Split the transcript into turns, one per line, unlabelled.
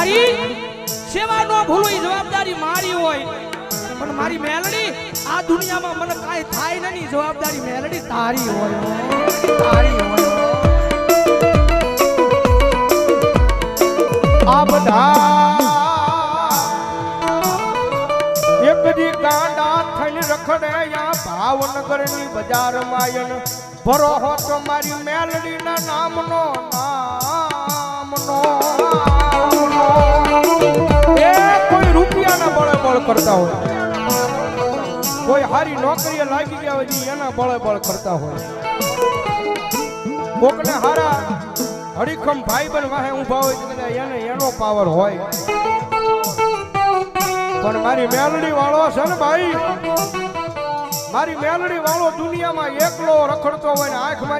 ભૂલું ભૂલવી જવાબદારી મારી હોય, પણ મારી મેલડી આ દુનિયામાં મને કાંઈ થાય નહીં. જવાબદારી મેલડી તારી હોય. તારી હોય.
આ બધા એક દી ગાંડા થઈને રખડે યા ભાવનગરની બજાર માયન ભરો હો તો મારી મેલડી ના નામનો નામનો કરતા હોય. કોઈ હારી નોકરીએ લાગી ગયા હોય એના બળે બળ કરતા હોય. કોકને હારા હરીખમ ભાઈબંધ વાહે ઊભા હોય તો એને એનો પાવર હોય. પણ મારી મેલડી વાળો છે ને ભાઈ, મારી મેલડી વાળો દુનિયામાં એકલો રખડતો હોય ને આંખમાં